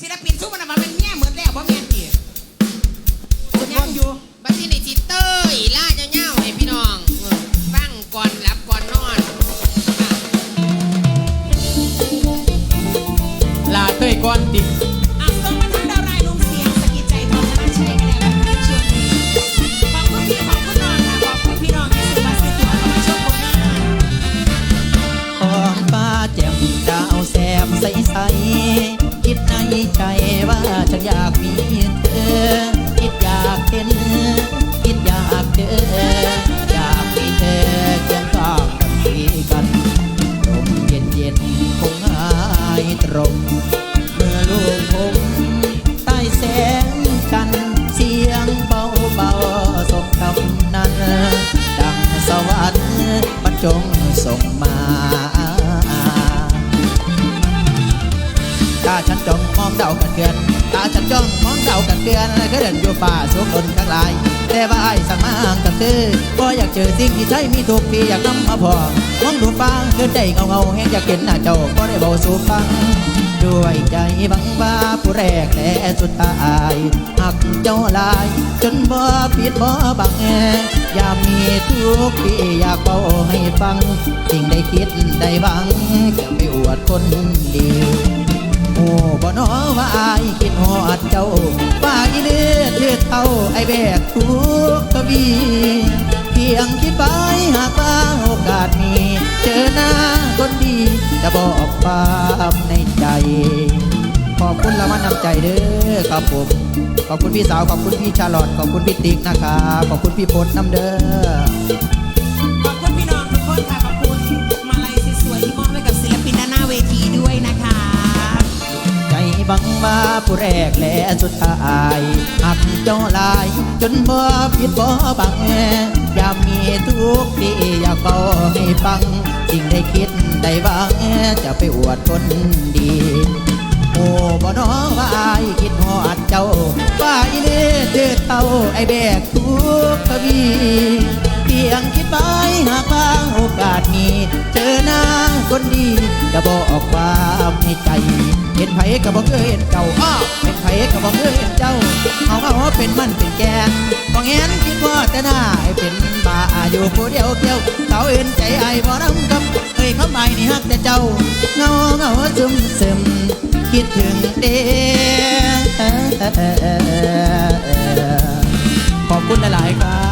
ศิลปินทุกมันมาเป็นเมียเหมือนแล้วบ่แม่นติคุณยังอยู่บัดนี้ในจิตเต้ยล่าเจ้าๆให้พี่น้องเออฟังก่อนรับก่อนนอนค่ะลาเต้ยก่อนติอะส่งมาทางดาวรายลุงเสียงสกิดใจทองธนาชัยกันแล้วนะคะในช่วงนี้ขอบคุณพี่ขอบคุณน้องค่ะขอบคุณพี่น้องที่ซื้อบัตรซื้อตั๋วเข้ามาชมผลงานขอบฟ้าแจ่มดาวแซมใสใสๆ คิดในใจว่าฉันอยากมีเธอ คิดอยากเห็น คิดอยากเจอ เดากันเดือนก็เดินอยู่ป่าสุกคนข้างหลาย แต่ว่าไอ้สั่งมาห่างกับคือก็อยากเจอสิ่งที่ใช่มีทุกที่อยากนำมาพอมองดูฟังคือใจเงาเงาๆแห้งอยากเห็นหน้าเจ้าก็ได้เบาสู่ฟัง ด้วยใจบังว่าผู้แรกและสุดท้ายหักเจ้าลาย จนบ่ผิดบ่บังแอยามีทุกข์ที่อยากเบาให้ฟัง สิ่งได้คิดได้บังจะไปอวดคนเดียวโอ้บ่นอว่าอายคิดฮอดเจ้า เอดเท่าไอแบกทุกกะบีเพียงคิดไปหากว่าโอกาสมี เจอหน้าคนดี จะบอกความในใจ ขอบคุณละมันนำใจเด้อครับผม ขอบคุณพี่สาว ขอบคุณพี่ชาลอตขอบคุณพี่ติ๊กนะครับ ขอบคุณพี่พจน์น้ำเด้อ ขอบคุณพี่น้องทุกคนค่ะ บังมาผู้แรกและสุดท้ายหักเจ้าลาย จนบ่ผิดบ่บังอยากมีทุกข์ที่อยากเบาให้ฟังสิ่งได้คิดได้หวังจะไปอวดคนดีโอ้บ่น้องว่าอายคิดฮอดเจ้าว่าอีเล่เดือดเท่าไอแบกทุกข์ทวี พียงคิดไปหากว่าโอกาสมี เจอหน้าคนดี จะบอกความในใจ เห็นไผก็บอกเคยเห็นเจ้าอ้อเป็นไผก็บอกเคยเห็นเจ้า เอาเอาเป็นมันเป็นแกนก็แงนคิดว่าแต่หน้าเป็นบ้าอยู่ผู้เดียวเกี่ยวเขาเห็นใจไอ้บ่น้ำกับเอ้ยเขาไม่นี่ฮักแต่เจ้าเงาเงาซึมซึมคิดถึงเด็ขอบคุณหลาย ๆ ครับ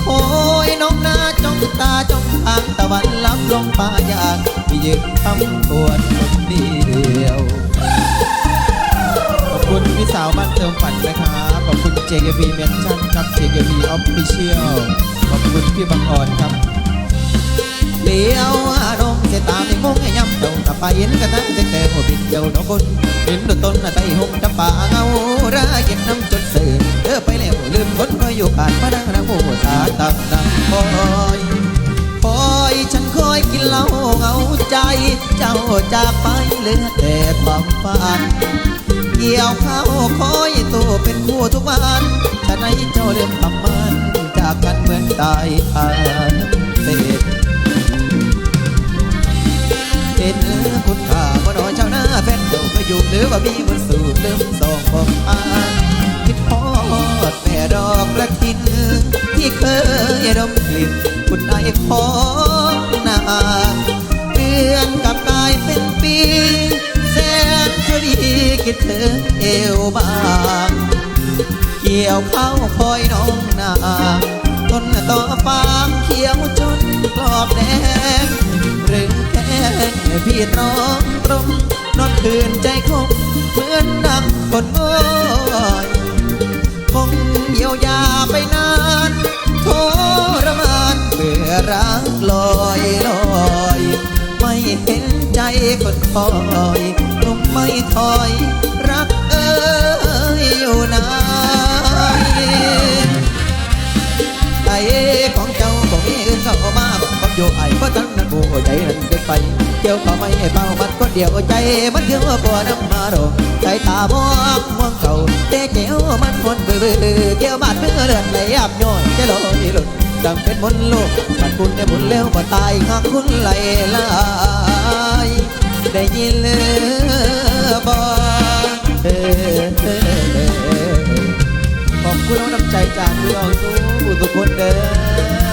โคอยน้องนาจ้องตาจ้องทางตะวันลับลงป่ายางพี่ยืนทำปวดคนเดียว ขอบคุณพี่สาวบ้านเติมฝันนะครับ ขอบคุณ JKB เมนชั่นครับ JKB Official ขอบคุณพี่บังอ่อนครับเลี้ยวอารมณ์เสตามในมงให้ย้ำเจ้าตาไปเห็นกันทั้งแต่แต่หัวบินเจ้าน้องคนเห็นดูต้นไต้หงจำป่าเงาระเย็นน้ำจนสื่อเธอไปแล้วลืมคนคอยอยู่ผ่านพระนา ตาตั้งนั่งคอยคอยฉันคอยกินเหล้าเหงาใจ เจ้าจากไปเหลือแต่ความฝันเกี่ยวข้าวคอยตัวเป็นคู่ทุกวันฉะนั้นเจ้าเริ่มทำมันจากกันเหมือนตายทางเศษเห็นคุณค่าบ่น้อยเจ้าหน้าแฟนเจ้าก็อยู่หรือว่ามีบนสู่ลืมสองบอกอาคิดพอดแม่ น้องตรมนอนตื่นใจคงเหมือนดังคนโอยคงเยียวยาไปนานทรมานเบื่อรักลอยลอย ไม่เห็นใจคนคอยลงไม่ถอย รักเอ้ยอยู่นะ เดียวก็ไม่เป่ามันก็เดียวใจมันถึงว่าปวดน้ำมาโรใจตาบวมมวงเก่าเตะเจียวมันคนเบื่อเกี่ยวบาดเมื่อเลือดไหลอาบย่อยเจลอนี่หลุดดังเป็นมนโลกปัดคุณใด้หมุญเร็วบ่ตายหากคุณไหลไหลได้ยินหเลยบ่ขอบคุณน้อน้ำใจจากพี่น้องทุกคนเด้อ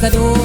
conquistador.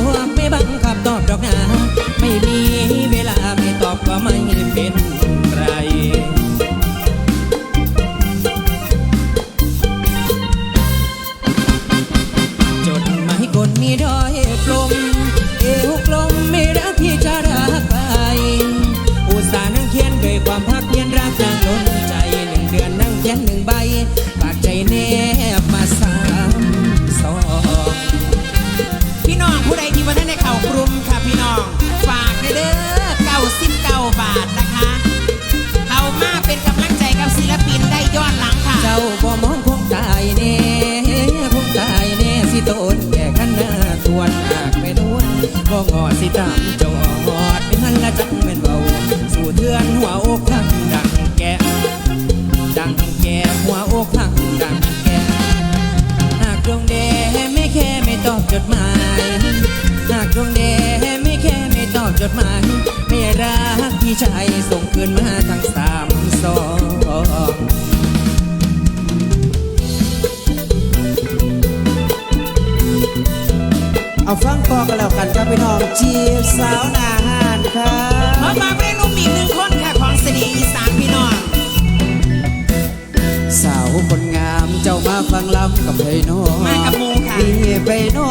ไปนอ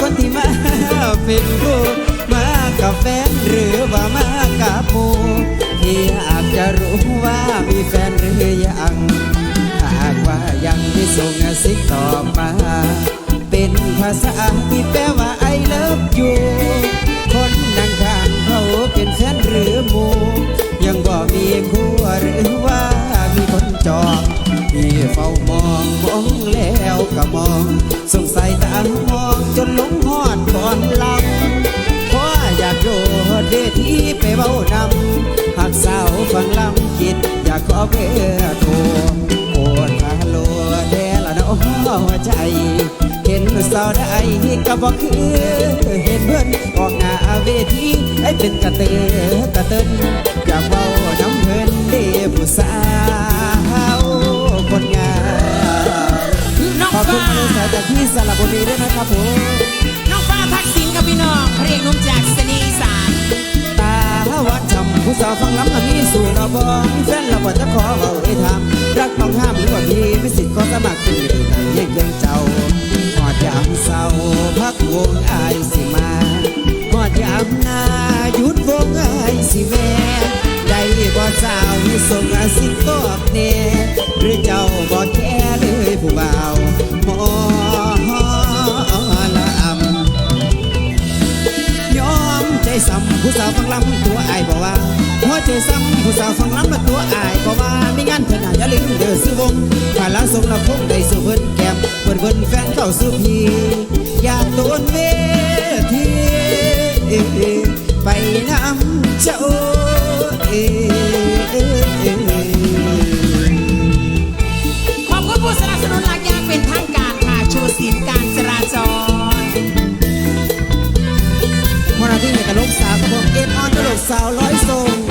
คนที่มาเป็นคู่มากับแฟนหรือว่ามากับหมูที่อยากจะรู้ว่ามีแฟนหรือยังหากว่ายังที่ส่งสิ่งตอบมา เป็นภาษาที่แปลว่า I love you คนดังข้างเขาเป็นแฟนหรือหมูยังบ่มีคู่หรือว่ามีคนจองที่เฝ้าม องมองแล้วก็มอง สงสัยตามองจนหลงหอดก่อนลำเพราะอยากโดดเดทีไปเบ้านำหากสาวฟังลำคิด อยากขอเบอร์โทรโอ้ทาโลแดละน้องหัวใจ เห็นสาวได้ก็บอกคือ เห็นเพื่อนออกหน้าเวทีให้เป็นกระเตือกระเตินอยากเบาน้ำเพิ่นเด้ผู้สาว คุณฟ้ามาเลยสาวจากที่สระบุรีด้วยนะครับผมน้องฟ้าทักษิณกับพี่น้องเพลงหนุ่มจากสนีสานตาวัดจำผู้สาวฟังล้ำละมีสู่เราบอมแฟนเราบ่จะขอเบาเอ้ทำรักต้องห้ามหรือว่าพี่ไม่สิทธิ์ก็สมัครเป็นอยู่ในเยี่ยงเยี่ยงเจ้าหอดยามเศร้าพักวงอายสิมาหอดยามหน้าหยุดวงอายสิแม่ได้บ่สาวให้ส่งอาสิตอบเน่หรือเจ้าบ่แค่เลยผู้บ่าว ผู้สาวฟังลำตัวอายบอกว่าหัวใจซ้ำผู้สาวฟังลำละตัวอายบอกว่ามีงานเพิ่นอย่าลืมเดือซื้อวงฝ่าล้างสมละพงได้สู่เพิ่นแก้มเพิ่นเพิ่นแฟนเข้าสู่พี่อยากโดนเวทีไปน้ำเจ้าเอ ที่ไหนกับลูกสาวกับผมเอ็ดออนกับลูกสาวร้อยทรง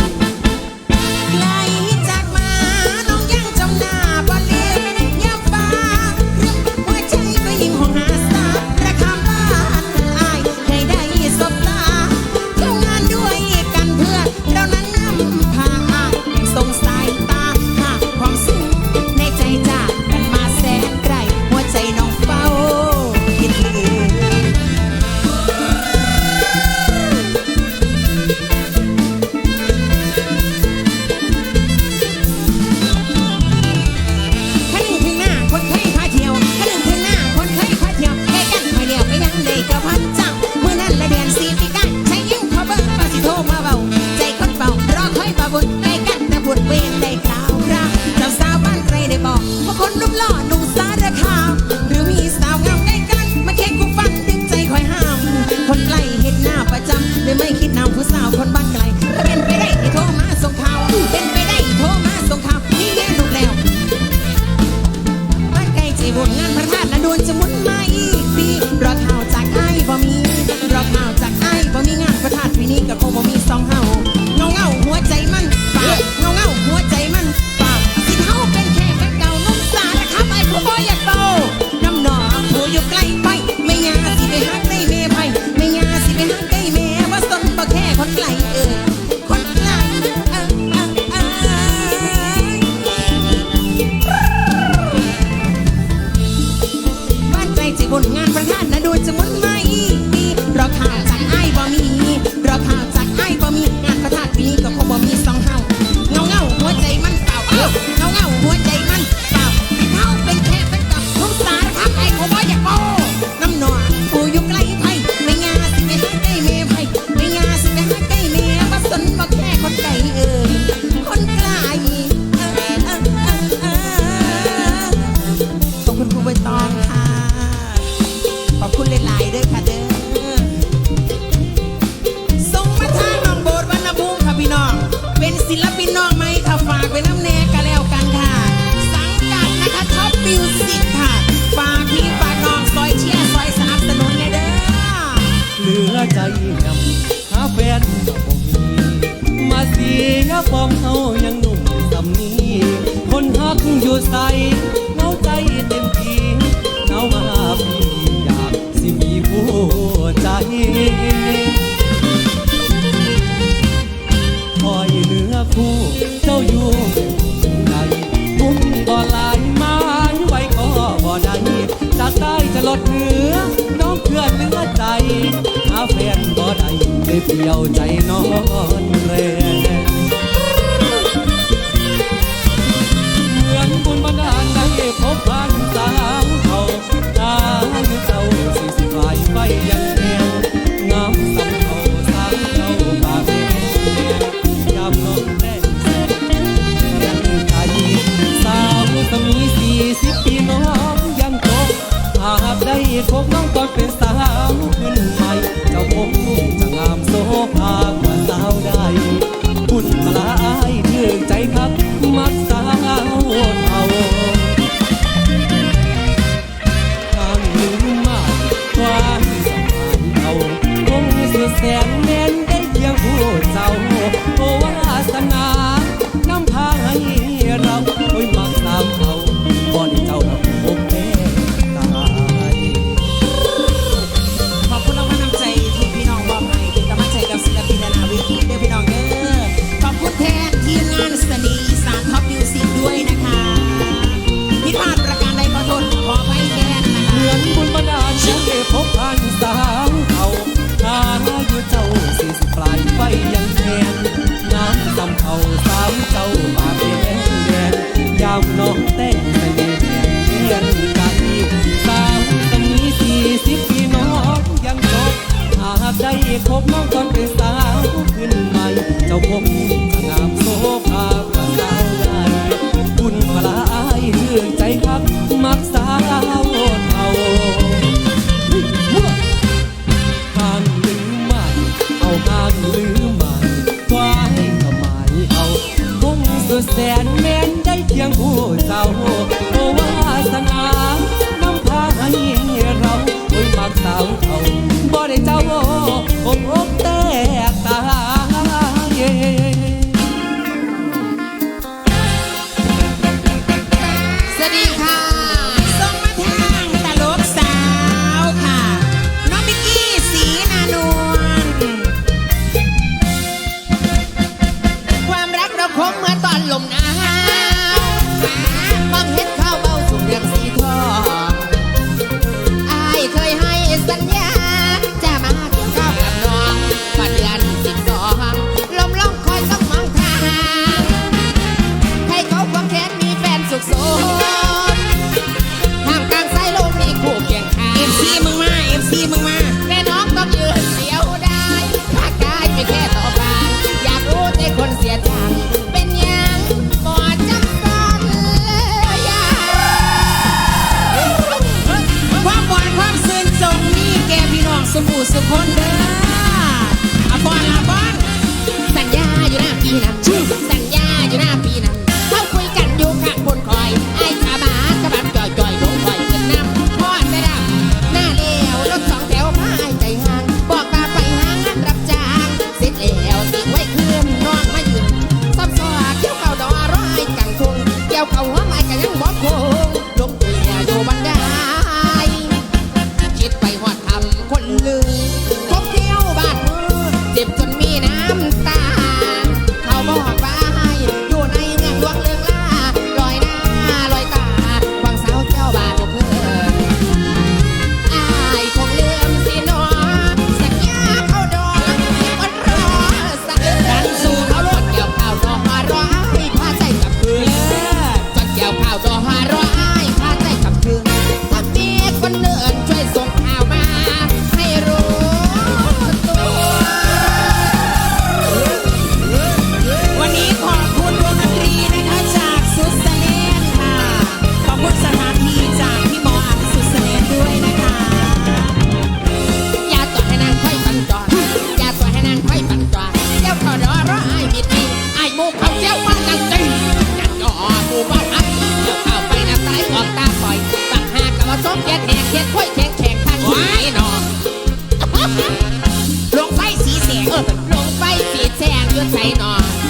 อยู่ใส่หนอ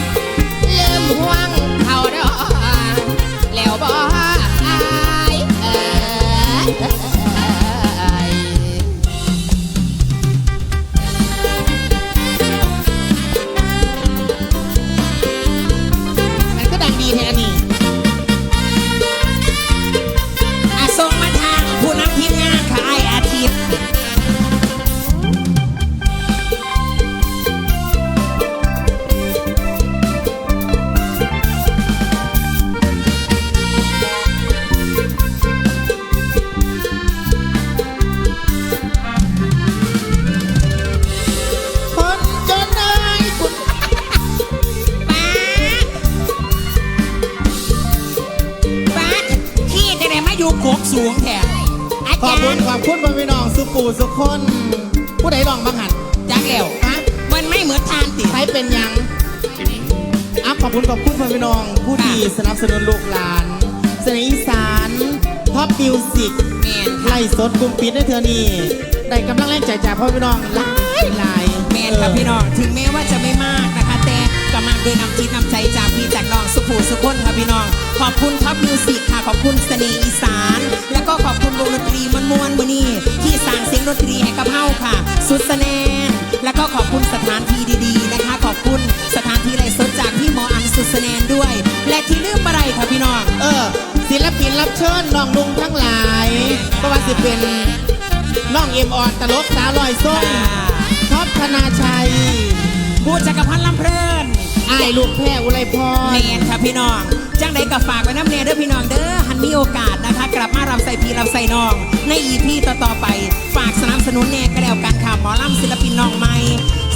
อยู่โคกสูงแท้อาขอบจารคุณย์ขอบคุณพ่อพี่น้องสุปูสุคน ผู้ใดลองบังหันจักแล้วฮะมันไม่เหมือนทานติใครเป็นหยังอะขอบคุณขอบคุณพ่อพี่น้อง ผู้ที่สนับสนุนลูกหลานเสนออีสานท็อปมิวสิก แมนไล่สดกลุ่มปิดในเธอนี่ได้กำลังแรงใจจากพ่อพี่น้องหลายหลายแมนครับพี่น้อง ถึงแม้ว่าจะไม่มากนะ มากด้วยน้ำจิตน้ำใจจากพี่จากน้องสุภูสุคนค่ะพี่น้อง ขอบคุณท็อปมิวสิกค่ะ ขอบคุณเสน่ห์อีสาน แล้วก็ขอบคุณวงดนตรีมันมวนๆมือนี้ที่สร้างเสียงดนตรีให้กับเฮาค่ะ สุดสแนนแล้วก็ขอบคุณสถานที่ดีๆนะคะ ขอบคุณสถานที่ไรสดจากพี่หมออันสุดสแนนด้วย และที่ลืมอะไรค่ะพี่น้อง เออศิลปินรับเชิญน้องลุงทั้งหลายก็ว่าสิเป็นน้องเอ็มออนตลกสาวลอยส้มท็อปธนาชัยบูจักรพันธ์ลำเพลิน อ้ายลูกแพร่อุไรพรแมนค่ะพี่น้อง จังใดกับฝากไว้น้ำเนเด้อพี่น้องเด้อหันมีโอกาสนะคะ กลับมารับใส่พี่รับใส่น้อง ในอีพีต่อๆไป ฝากสนับสนุนแน่ก็แล้วกันค่ะหมอลำศิลปินน้องใหม่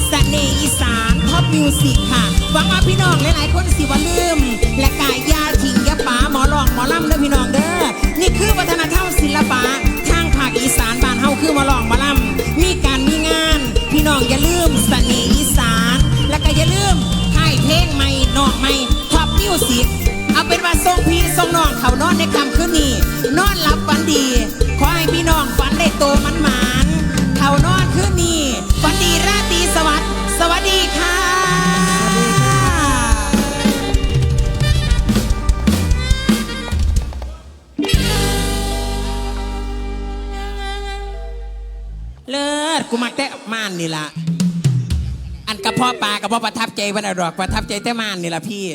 เสน่ห์อีสานท็อปมิวสิกค่ะหวังว่าพี่น้องหลายๆคนสิว่าลืม และกายยาถิงยาป๋าหมอลองหมอลำเด้อพี่น้องเด้อนี่คือวัฒนธรรมศิลปะทางภาคอีสานบ้านเฮาคือหมอลองหมอลำมีการมีงาน พี่น้องอย่าลืมสน่ห์อีส นอกใหม่ท็อปมิวสิกเอาเป็นว่าส่งพี่ส่งน้องเขานอนในคำคืนนี้ นอนหลับฝันดี ขอให้พี่น้องฝันได้โตมันหมานเขานอนคืนนี้ฝันดีราตรีสวัสดิ์สวัสดีค่ะเลิศกูมักแต่ม่านนี่ล่ะ กระเพาะปลากระเพาะประทับใจวันอรอกประทับใจเต้มานนี่ล่ะพี่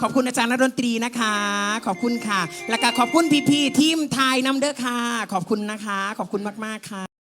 ขอบคุณอาจารย์นักดนตรีนะคะ ขอบคุณค่ะ แล้วก็ขอบคุณพี่ๆทีมไทยนำเด้อค่ะ ขอบคุณนะคะ ขอบคุณมากๆค่ะ